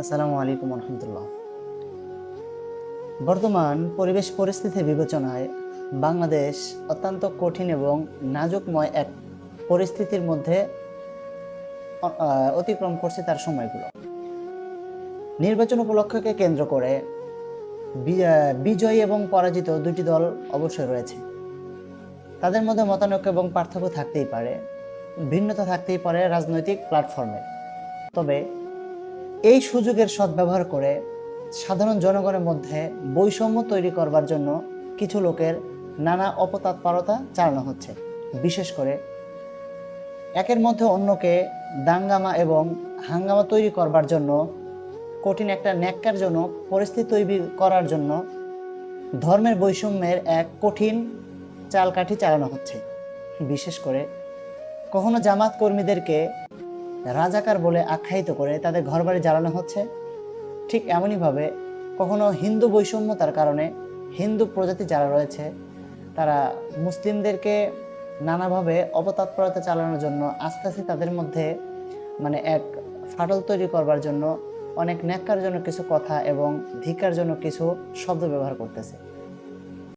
আসসালামু আলাইকুম রহমতুল্লাহ বর্তমান পরিবেশ পরিস্থিতি বিবেচনায় বাংলাদেশ অত্যন্ত কঠিন এবং নাজুকময় এক পরিস্থিতির মধ্যে অতিক্রম করছে তার সময়গুলো। নির্বাচন উপলক্ষকে কেন্দ্র করে বিজয়ী এবং পরাজিত দুটি দল অবশ্যই রয়েছে। তাদের মধ্যে মতানৈক্য এবং পার্থক্য থাকতেই পারে, ভিন্নতা থাকতেই পারে রাজনৈতিক প্ল্যাটফর্মে। তবে এই সুযোগের সদ্ব্যবহার করে সাধারণ জনগণের মধ্যে বৈষম্য তৈরি করবার জন্য কিছু লোকের নানা অপতৎপরতা চালানো হচ্ছে। বিশেষ করে একের মধ্যে অন্যকে দাঙ্গামা এবং হাঙ্গামা তৈরি করবার জন্য, কঠিন একটা ন্যাক্কারজনক পরিস্থিতি তৈরি করার জন্য ধর্মের বৈষম্যের এক কঠিন চালকাঠি চালানো হচ্ছে। বিশেষ করে কখনো জামাত কর্মীদেরকে রাজাকার বলে আখ্যায়িত করে তাদের ঘরবাড়ি জ্বালানো হচ্ছে। ঠিক এমনইভাবে কখনো হিন্দু বৈষম্যতার কারণে হিন্দু প্রজাতি যারা রয়েছে, তারা মুসলিমদেরকে নানাভাবে অপতৎপরতা চালানোর জন্য আস্তে আস্তে তাদের মধ্যে মানে এক ফাটল তৈরি করবার জন্য অনেক ন্যাক্কার জন্য কিছু কথা এবং ধিকার ধিক্কারজনক কিছু শব্দ ব্যবহার করতেছে।